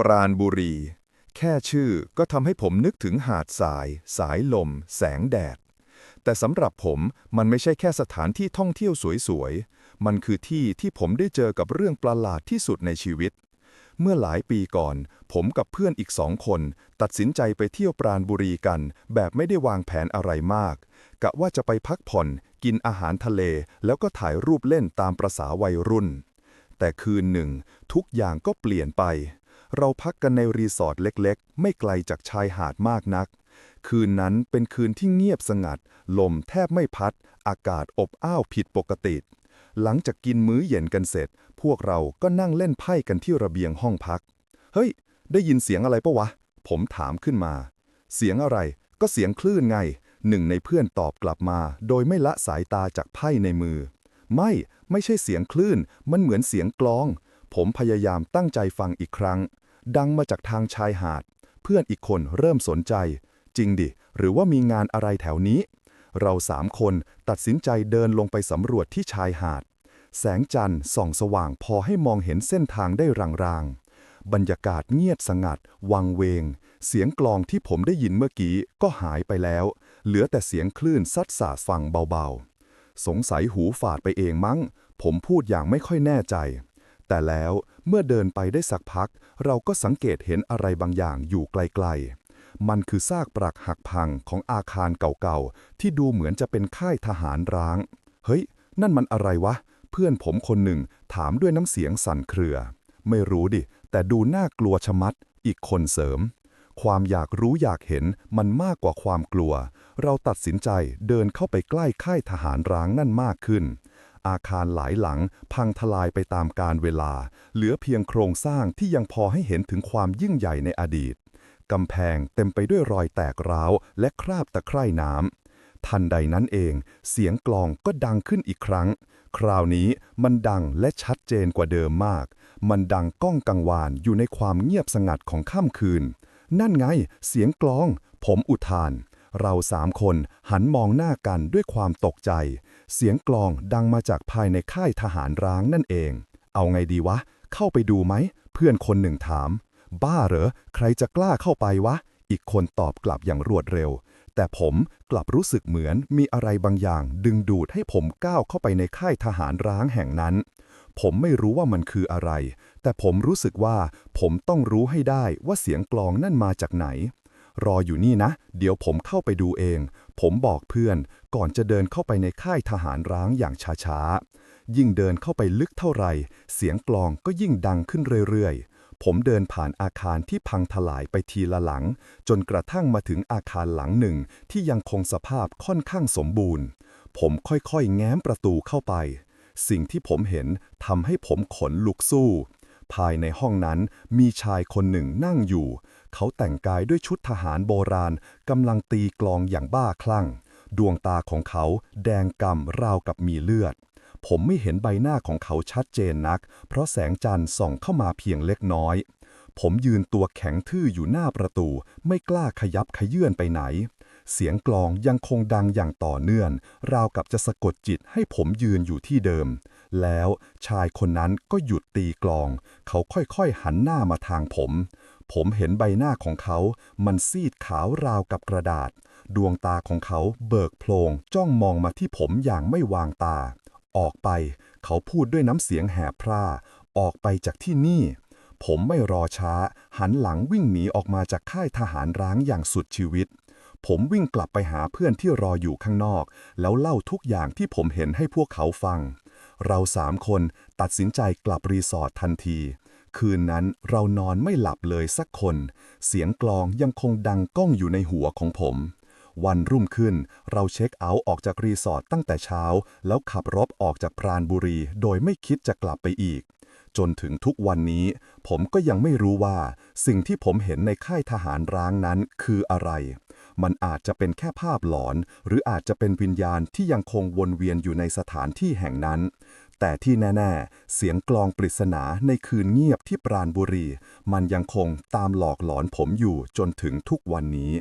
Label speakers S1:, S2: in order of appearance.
S1: ปราณบุรี แค่ชื่อก็ทำให้ผมนึกถึงหาดทราย สายลม แสงแดด แต่สำหรับผมมันไม่ใช่แค่สถานที่ท่องเที่ยวสวยๆ มันคือที่ที่ผมได้เจอกับเรื่องประหลาดที่สุดในชีวิต เมื่อหลายปีก่อน ผมกับเพื่อนอีกสองคน ตัดสินใจไปเที่ยวปราณบุรีกัน แบบไม่ได้วางแผนอะไรมาก กะว่าจะไปพักผ่อน กินอาหารทะเล แล้วก็ถ่ายรูปเล่นตามประษาวัยรุ่น แต่คืนหนึ่ง ทุกอย่างก็เปลี่ยนไป เราพักกันในรีสอร์ทเล็กๆ ไม่ไกลจากชายหาดมากนัก คืนนั้นเป็นคืนที่เงียบสงัด ลมแทบไม่พัด อากาศอบอ้าวผิดปกติ หลังจากกินมื้อเย็นกันเสร็จ พวกเราก็นั่งเล่นไพ่กันที่ระเบียงห้องพัก เฮ้ย ได้ยินเสียงอะไรปะวะ ผมถามขึ้นมา เสียงอะไร ก็เสียงคลื่นไง หนึ่งในเพื่อนตอบกลับมา โดยไม่ละสายตาจากไพ่ในมือ ไม่ ไม่ใช่เสียงคลื่น มันเหมือนเสียงกลองผมพยายามตั้งใจฟังอีกครั้ง ดังมาจากทางชายหาด เพื่อนอีกคนเริ่มสนใจ จริงดิ หรือว่ามีงานอะไรแถวนี้ เราสามคนตัดสินใจเดินลงไปสำรวจที่ชายหาด แสงจันทร์ส่องสว่างพอให้มองเห็นเส้นทางได้รางๆ บรรยากาศเงียบสงัด วังเวง เสียงกลองที่ผมได้ยินเมื่อกี้ก็หายไปแล้ว เหลือแต่เสียงคลื่นซัดสาดฟังเบาๆ สงสัยหูฝาดไปเองมั้ง ผมพูดอย่างไม่ค่อยแน่ใจ แต่แล้วเมื่อเดินไปได้สักพัก เราก็สังเกตเห็นอะไรบางอย่างอยู่ไกลๆ มันคือซากปรักหักพังของอาคารเก่าๆ ที่ดูเหมือนจะเป็นค่ายทหารร้าง เฮ้ย นั่นมันอะไรวะ เพื่อนผมคนหนึ่งถามด้วยน้ำเสียงสั่นเครือ ไม่รู้ดิ แต่ดูน่ากลัวชะมัด อีกคนเสริม ความอยากรู้อยากเห็นมันมากกว่าความกลัว เราตัดสินใจเดินเข้าไปใกล้ค่ายทหารร้างนั่นมากขึ้น อาคารหลายหลัง พังทลายไปตามกาลเวลา เหลือเพียงโครงสร้างที่ยังพอให้เห็นถึงความยิ่งใหญ่ในอดีตกำแพงเต็มไปด้วยรอยแตกร้าว และคราบตะไคร่น้ำทันใดนั้นเอง เสียงกลองก็ดังขึ้นอีกครั้ง คราวนี้มันดังและชัดเจนกว่าเดิมมาก มันดังก้องกังวานอยู่ในความเงียบสงัดของค่ำคืน นั่นไง เสียงกลอง ผมอุทาน เราสามคนหันมองหน้ากันด้วยความตกใจ เสียงกลองดังมาจากภายในค่ายทหารร้างนั่นเอง เอาไงดีวะ เข้าไปดูไหม เพื่อนคนหนึ่งถาม บ้าเหรอ ใครจะกล้าเข้าไปวะ อีกคนตอบกลับอย่างรวดเร็ว แต่ผมกลับรู้สึกเหมือนมีอะไรบางอย่าง ดึงดูดให้ผมก้าวเข้าไปในค่ายทหารร้างแห่งนั้น ผมไม่รู้ว่ามันคืออะไร แต่ผมรู้สึกว่า ผมต้องรู้ให้ได้ว่าเสียงกลองนั่นมาจากไหนรออยู่นี่นะ เดี๋ยวผมเข้าไปดูเอง ผมบอกเพื่อนก่อนจะเดินเข้าไปในค่ายทหารร้างอย่างช้าๆ ยิ่งเดินเข้าไปลึกเท่าไหร่ เสียงกลองก็ยิ่งดังขึ้นเรื่อยๆ ผมเดินผ่านอาคารที่พังทลายไปทีละหลัง จนกระทั่งมาถึงอาคารหลังหนึ่งที่ยังคงสภาพค่อนข้างสมบูรณ์ ผมค่อยๆ แง้มประตูเข้าไป สิ่งที่ผมเห็นทำให้ผมขนลุกสู้ ภายในห้องนั้นมีชายคนหนึ่งนั่งอยู่ เขาแต่งกายด้วยชุดทหารโบราณกำลังตีกลองอย่างบ้าคลั่ง ดวงตาของเขาแดงกำราวกับมีเลือด ผมไม่เห็นใบหน้าของเขาชัดเจนนัก เพราะแสงจันทร์ส่องเข้ามาเพียงเล็กน้อย ผมยืนตัวแข็งทื่ออยู่หน้าประตู ไม่กล้าขยับขยื่นไปไหนเสียงกลองยังคงดังอย่างต่อเนื่อง ราวกับจะสะกดจิตให้ผมยืนอยู่ที่เดิม แล้วชายคนนั้นก็หยุดตีกลอง เขาค่อยๆหันหน้ามาทางผม ผมเห็นใบหน้าของเขา มันซีดขาวราวกับกระดาษ ดวงตาของเขาเบิกโพลงจ้องมองมาที่ผมอย่างไม่วางตา ออกไป เขาพูดด้วยน้ำเสียงแหบพร่า ออกไปจากที่นี่ ผมไม่รอช้า หันหลังวิ่งหนีออกมาจากค่ายทหารร้างอย่างสุดชีวิตผมวิ่งกลับไปหาเพื่อนที่รออยู่ข้างนอก แล้วเล่าทุกอย่างที่ผมเห็นให้พวกเขาฟัง เราสามคนตัดสินใจกลับรีสอร์ททันที คืนนั้นเรานอนไม่หลับเลยสักคน เสียงกลองยังคงดังก้องอยู่ในหัวของผม วันรุ่งขึ้นเราเช็คเอาท์ออกจากรีสอร์ทตั้งแต่เช้า แล้วขับรถออกจากปราณบุรี โดยไม่คิดจะกลับไปอีก จนถึงทุกวันนี้ ผมก็ยังไม่รู้ว่า สิ่งที่ผมเห็นในค่ายทหารร้างนั้นคืออะไร มันอาจจะเป็นแค่ภาพหลอน หรืออาจจะเป็นวิญญาณที่ยังคงวนเวียนอยู่ในสถานที่แห่งนั้น แต่ที่แน่ ๆ เสียงกลองปริศนาในคืนเงียบที่ปราณบุรี มันยังคงตามหลอกหลอนผมอยู่จนถึงทุกวันนี้